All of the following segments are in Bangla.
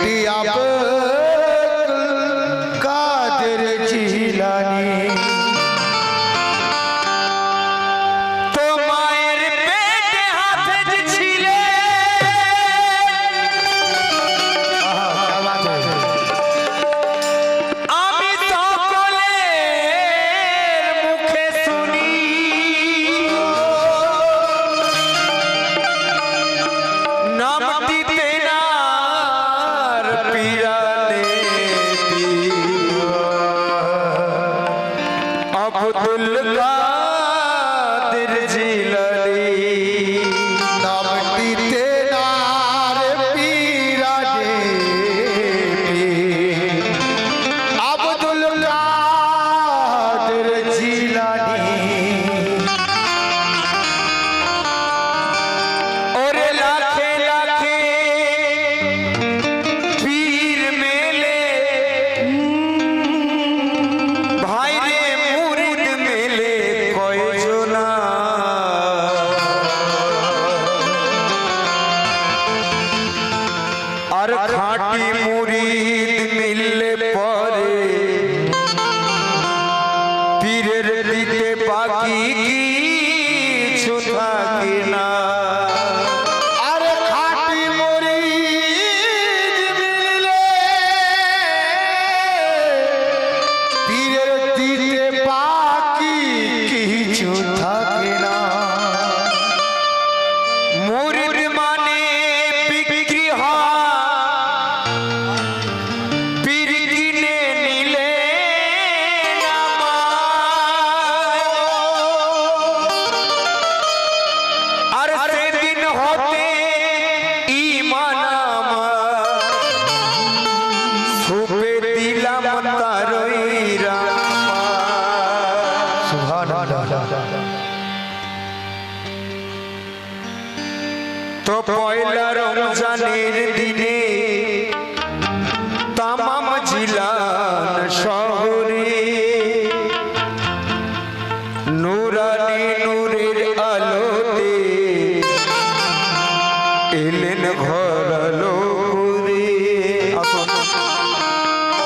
मिट्टी आप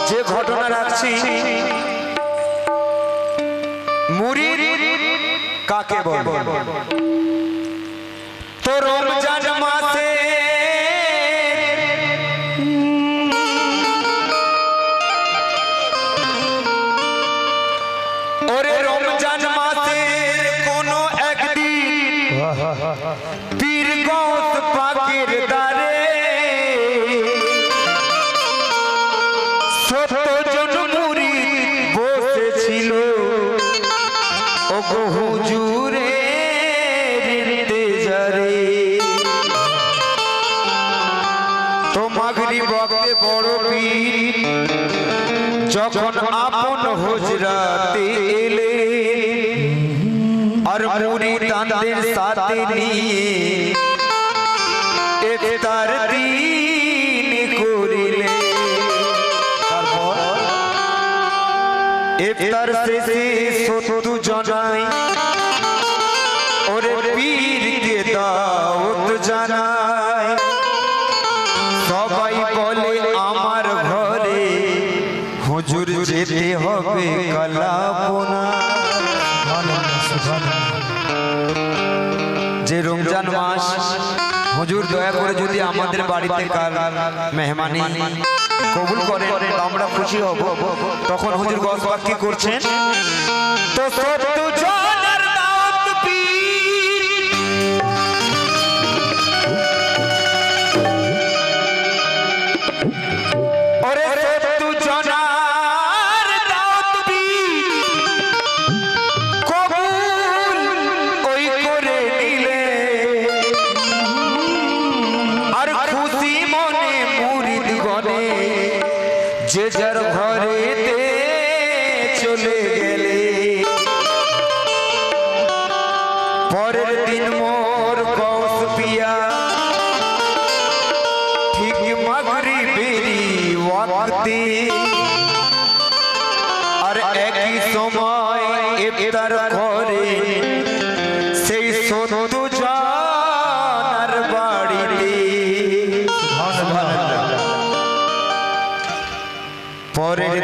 যে ঘটনা রাখছি মুড়ি কাকে বল? তো রমজান মাসে যখন আপন হজরাতে এলে আর মুরিদানদের সাথে নিয়ে ইফতার দিন করিলে তারপর ইফতার শেষে মেহমানি কবুল করে আমরা খুশি হব। তখন হুজুর গসবাক কি করছেন তো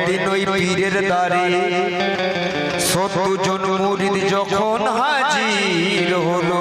দিন ওই পীরের দ্বারে। সত্য জন মুরিদ যখন হাজির হলো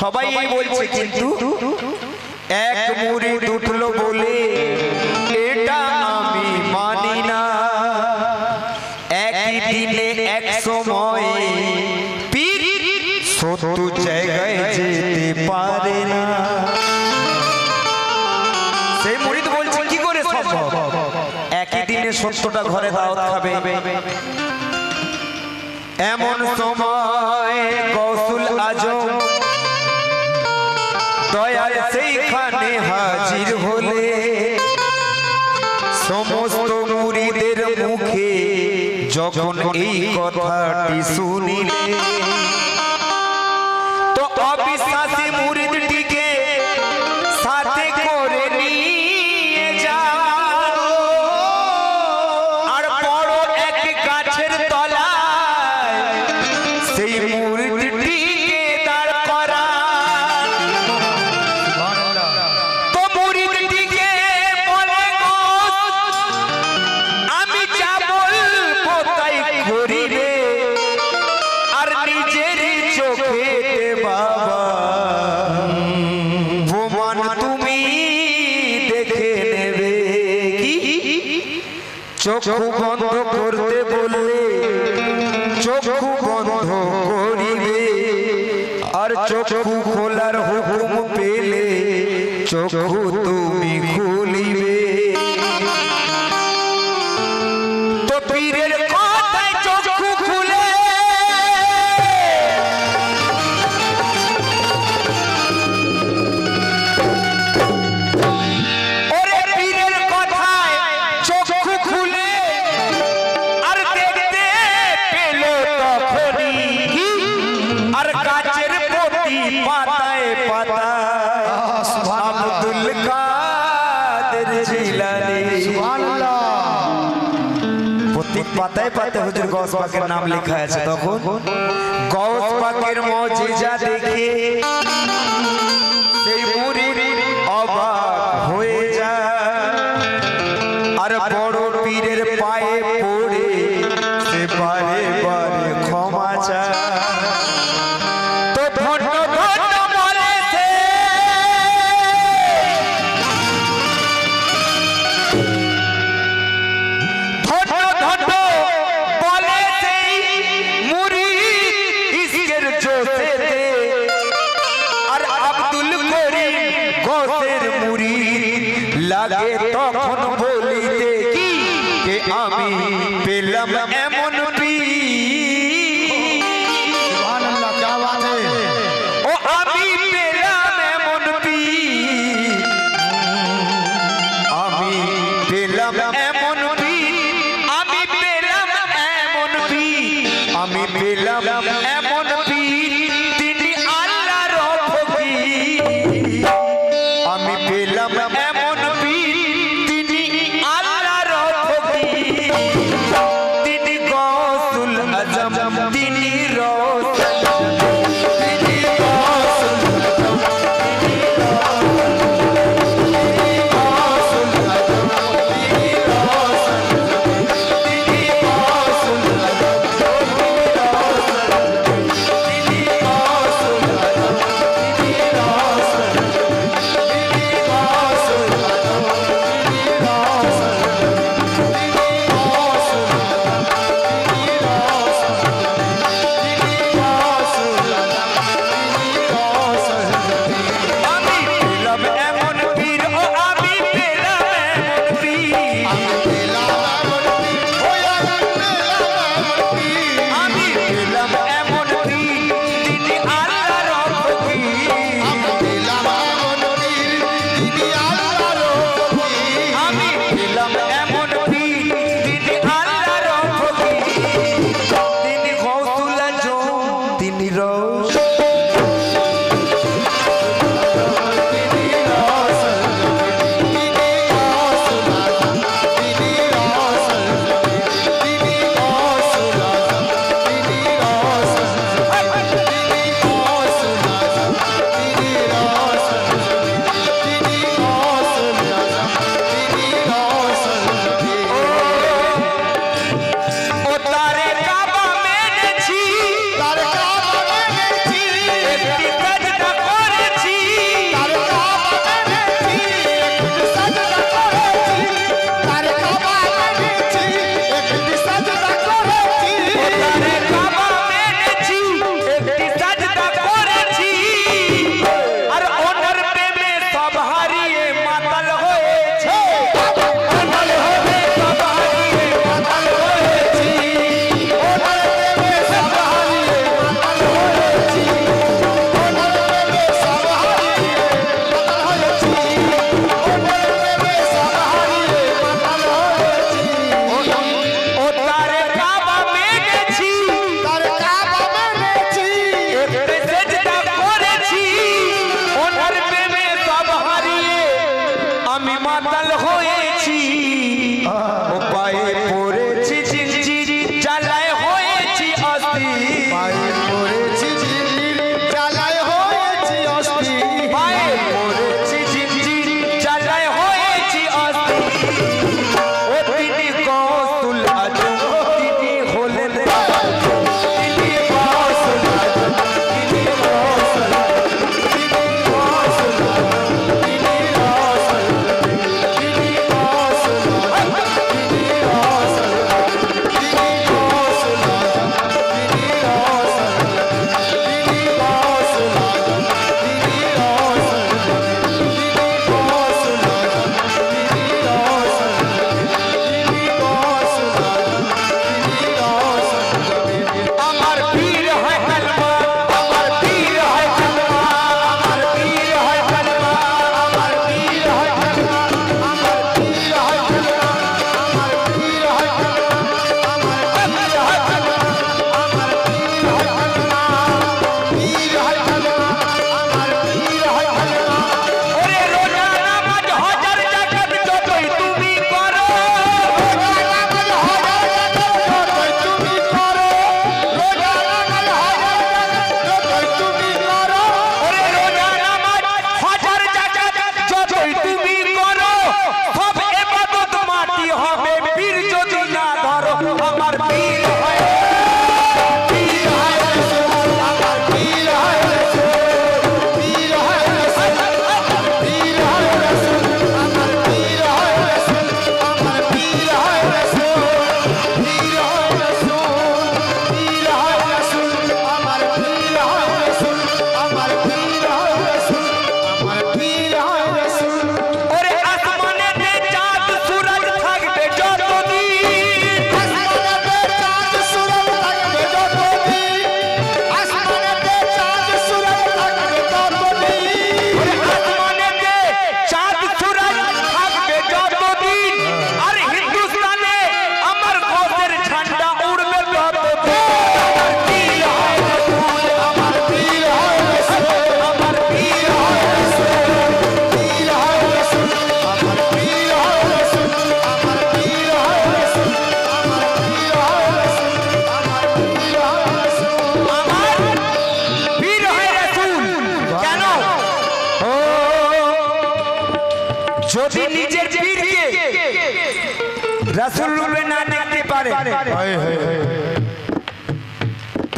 সবাই এই বলছে কিন্তু এক মুড়ি বলে, এটা আমি মানি না। একই দিনে এক সময় যেতে পারে না। সেই মুড়ি তো বলছে, কি করে একই দিনে সত্যটা ঘরে দাওয়াত খাবে। এমন সময় কৌশল আজম বাহির হলে সমস্ত মুড়িদের মুখে যখন এই কথাটি শুনিলে তো অবিশ্বাস চক্ষু বন্ধ পাতে হুজুর গস পাকের নাম লেখা আছে তখন? গস পাকের মজিজা দেখে সেই মুরির অবাক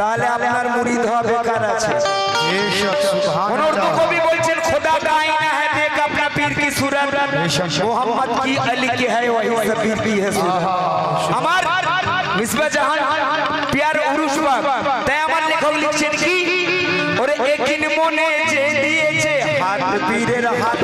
তাহলে আপনার মুরিদ হবে কার আছে? কবি বলছেন খোদা দাইন হ্যায় দেখ আপনা পীর কি সুরত। মোহাম্মদ কি আলী কি হ্যায় ওয়াহি সবীর কি হ্যায় সুরত। আমার মিসবা জাহান প্যার হাত পীরের হাত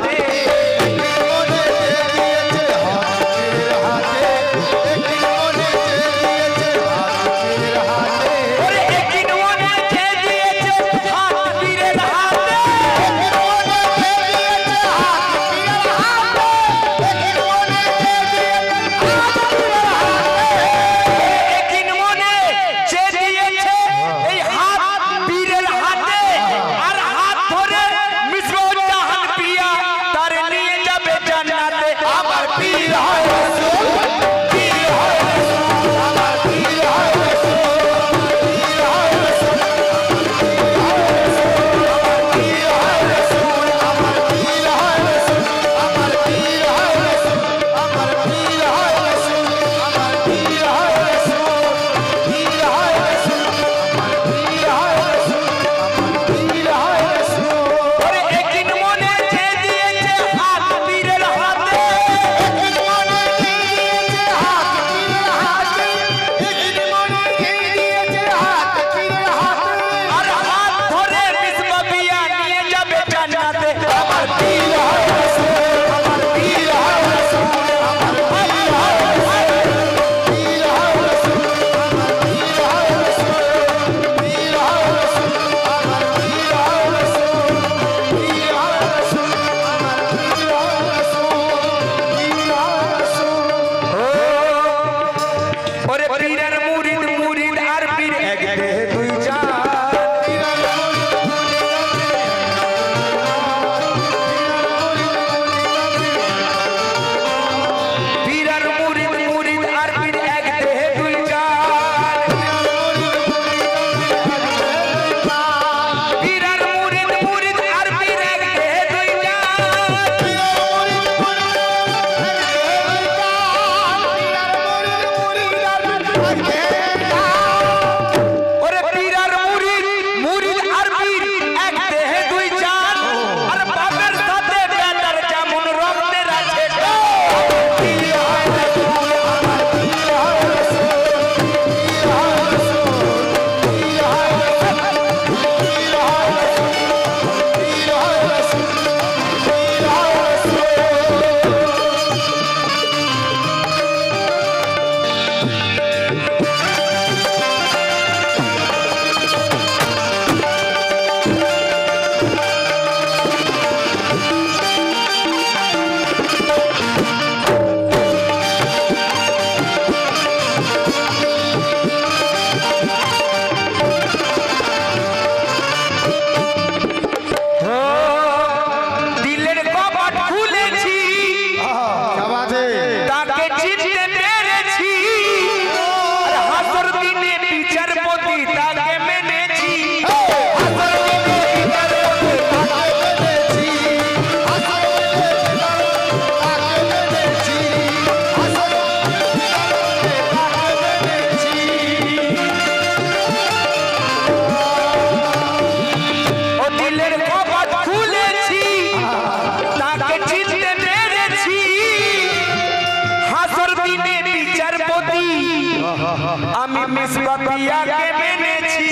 মিসবাতিয়াকে মেনেছি।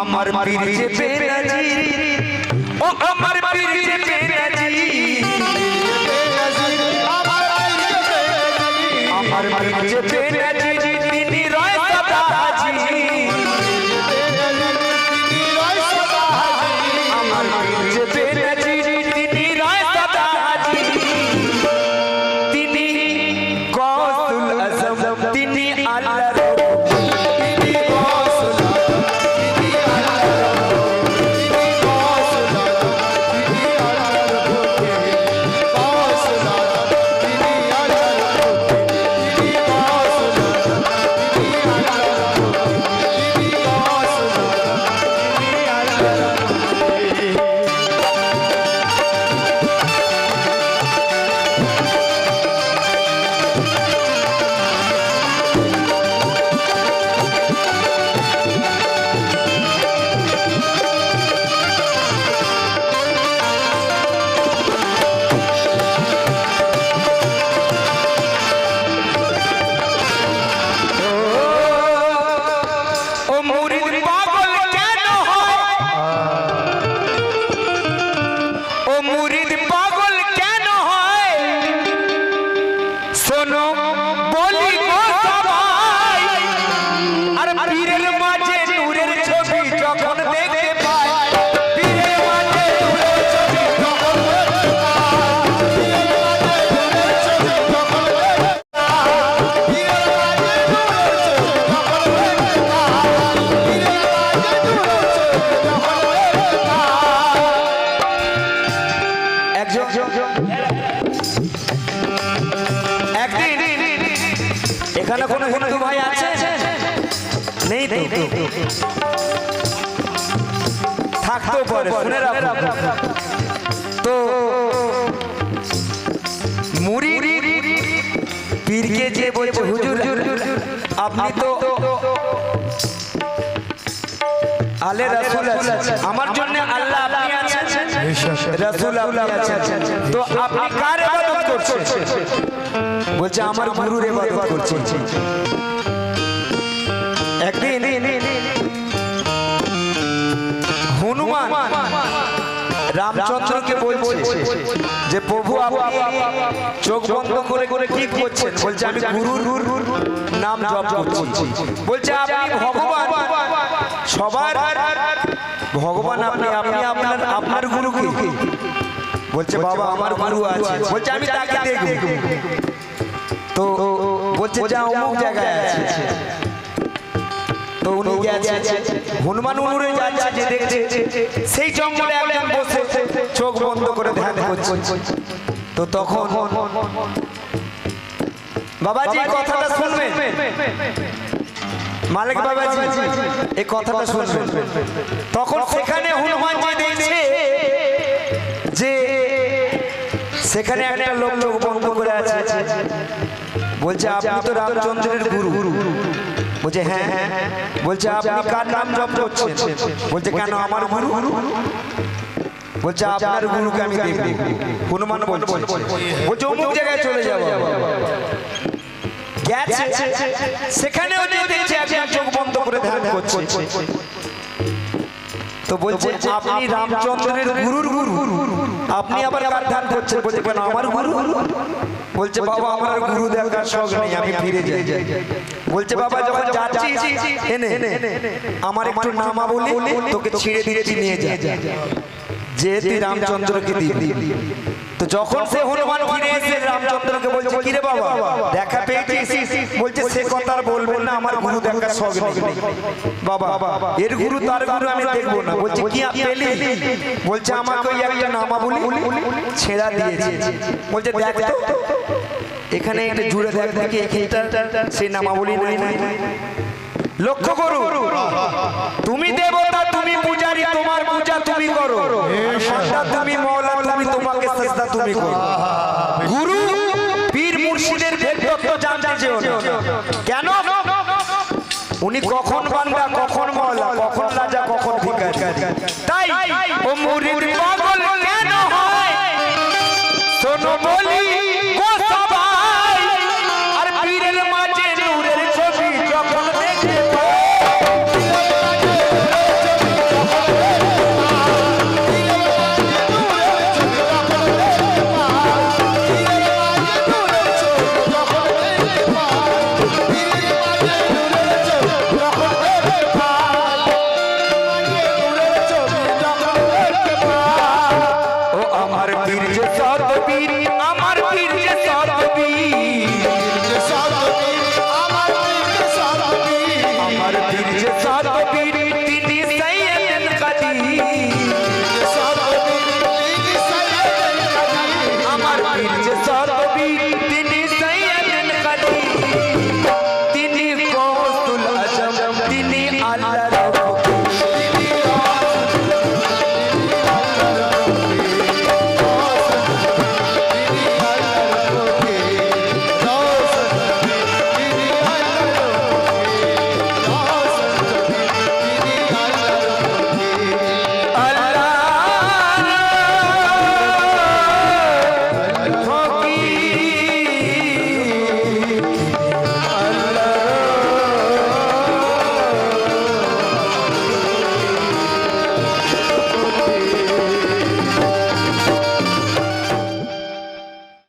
আমার পীর যে বেনাজি ও আমার আপনি তো আলে রাসূল আছে আমার জন্য আল্লাহ আপনি আছেন। রাসূল আপনি আছেন। তো আপনি কার ইবাদত করছেন? বলছে আমার গুরুর ইবাদত করছি একদিন হনুমান রামচন্দ্রকে বলছে যে প্রভু আপনি চোখ বন্ধ করে করে কি করছেন? বলছে আমি গুরুর নাম জপ করছি। বলছে আপনি ভগবান। সবার ভগবান আপনি আপনি আপনার আপনার গুরু কি বলছে বাবা আমার গুরু আছে। বলছে আমি তাকে দেখব। তো বলছে যা অমুক জায়গায় আছে। তো উনি গেছে হনুমান উড়ে যাচ্ছে যে দেখছে। সেই জঙ্গলে একজন বসে চোখ বন্ধ করে ধ্যান করছে। তো তখন বাবাজি এই কথাটা শুনবেন? মালিক বাবাজি এই কথাটা শুনবেন। তখন সেখানে হনুমান যে দেখছে যে সেখানে একটা লোক চোখ বন্ধ করে আছে। বলছে আপনি তো রামচন্দ্রের গুরু। বলছে হ্যাঁ হ্যাঁ বলছে আপনি কার নাম জপ করছেন? বলছে কেন আমার গুরু বলছে আপনার গুরুকে আমি দেখব। হনুমান বলছে বলছে অমুক জায়গায় চলে যাব। গেছে সেখানেও দেখছে একজন চোখ বন্ধ করে ধ্যান করছে। তো বলছে আপনি রামচন্দ্রের গুরুর গুরু। আপনি আবার কার ধ্যান করছেন? বলছে কেন আমার গুরু? বলছে বাবা আমার গুরু দেখার শখ নেই আমি ফিরে যাই। বলছে বাবা যখন যাচ্ছি এনে আমার একটু নামা বলি তোকে ছিঁড়ে দিয়ে নিয়ে যা। যে তুই রামচন্দ্রকে দিবি। তো যখন সে হনুমান ফিরে এসে রামচন্দ্রকে বলছে কিরে বাবা দেখা পেয়েছিস? বলছে সে কথা আর বলবেন না আমার গুরু দেখার শখ নেই। বাবা এর গুরু তার গুরু আমি দেখব না। বলছে কি পেলি? বলছে আমাকে ওই একটা নামা বলি ছেঁড়া দিয়েছে। বলছে দেখ তো এখানে একটা জুড়ে দেখ দেখি এখানটা সেই নামাবলি নাই নাই লক্ষ্য করু তুমি দেবতা তুমি পূজারি তোমার পূজা তুমি করো। সন্ধ্যা তুমি মওলা তুমি তোমাকে চেষ্টা তুমি করো। গুরু পীর মুর্শিদের ব্যক্তিত্ব জানতে যেও কেন? উনি কখন বান্দা কখন মওলা কখন রাজা কখন ভিখারি। তাই ও মুরিদ